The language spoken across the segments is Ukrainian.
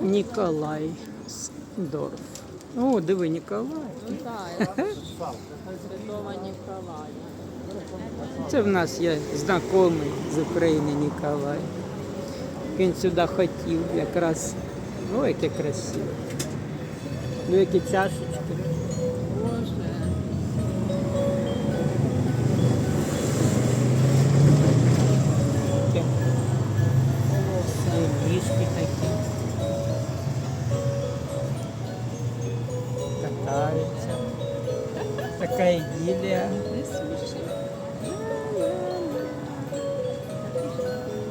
Ніколай Дорф. О, диви, Ніколай. Святого Ніколая. Це в нас є знайомий з України Ніколай. Він сюди хотів якраз. О, яке красиве. Ну, які чашечки. Катаються. Така іділія. Не сміши.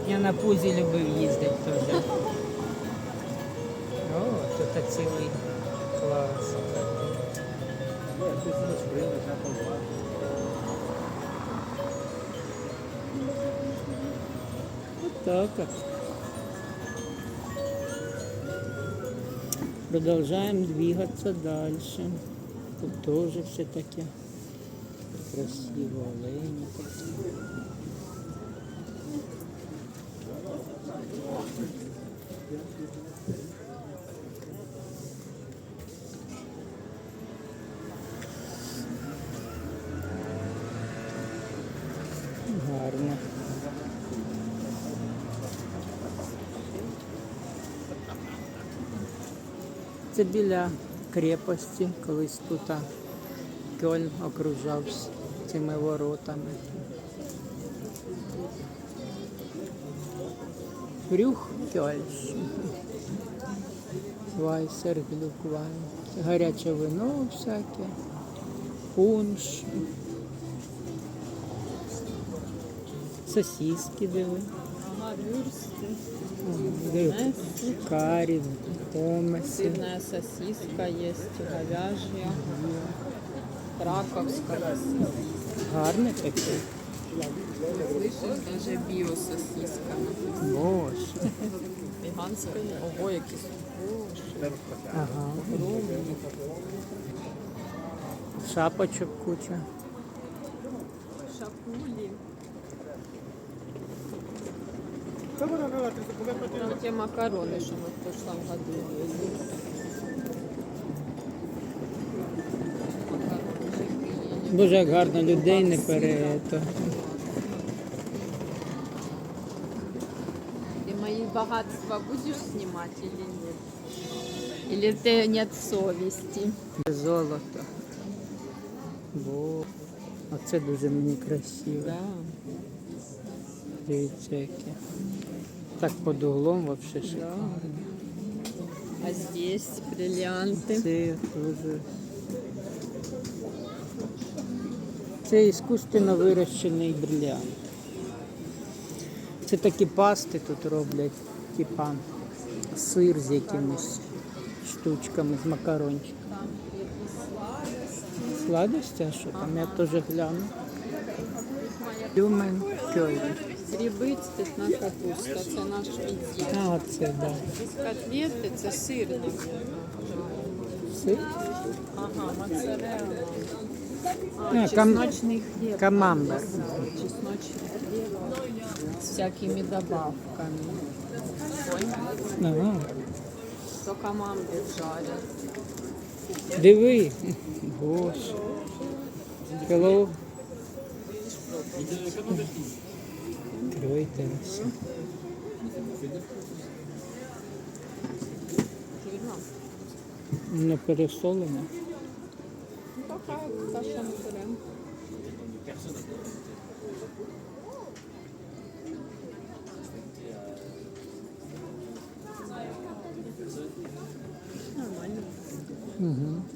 Я на пузі любив їздити теж. О, тут цілий клас. Вот так вот. Продолжаем двигаться дальше. Тут тоже все таки красиво, олені такі. Гарно. Це біля крепості, колись тут Кьольн окружався цими воротами. Брюх Кьольш. Вайсер, глюквайн. Гаряче вино всяке, пунш. Сосиски диви. Ага, вюрсти. Диви. Сырная сосиска есть, говяжья. Краковская. Гарне таке. Слышишь, даже биососиска. Боже. Веганская. Ого, якісь. Боже. Ага. Огромні. Шапочок куча. Шапулі. Там те макароны, что мы в прошлом году ели. Макарончики ели. Дуже як гарно людей не перето. Ты мои богатства будешь снимать или нет? Или ты нет совести? Золото. Бо. Оце дуже мені красиво. Да. Дивіться яке. Так під углом взагалі шикарно. А здесь бриллианты. Це дуже. Це іскусственно вирощений бриллиант. Це такі пасти тут роблять, типа сир з якимись штучками, з макарончиком. Сладості, а що там? Я теж гляну. Люмен Кьольн. Гриби, цвітна капуста. Це наш візит. А, це, да. Із котлети це сирник. Сир? Ага, моцарелла. А, А, кам- чесночний хліб. Камамбер. Чесночный хлеб с всякими добавками. Ага. То камамбер жарят. Диви. Боже. Hello. Кройте все. Жирно. Не пересолено. Ну, такая каша на пюре. Нормально. Угу.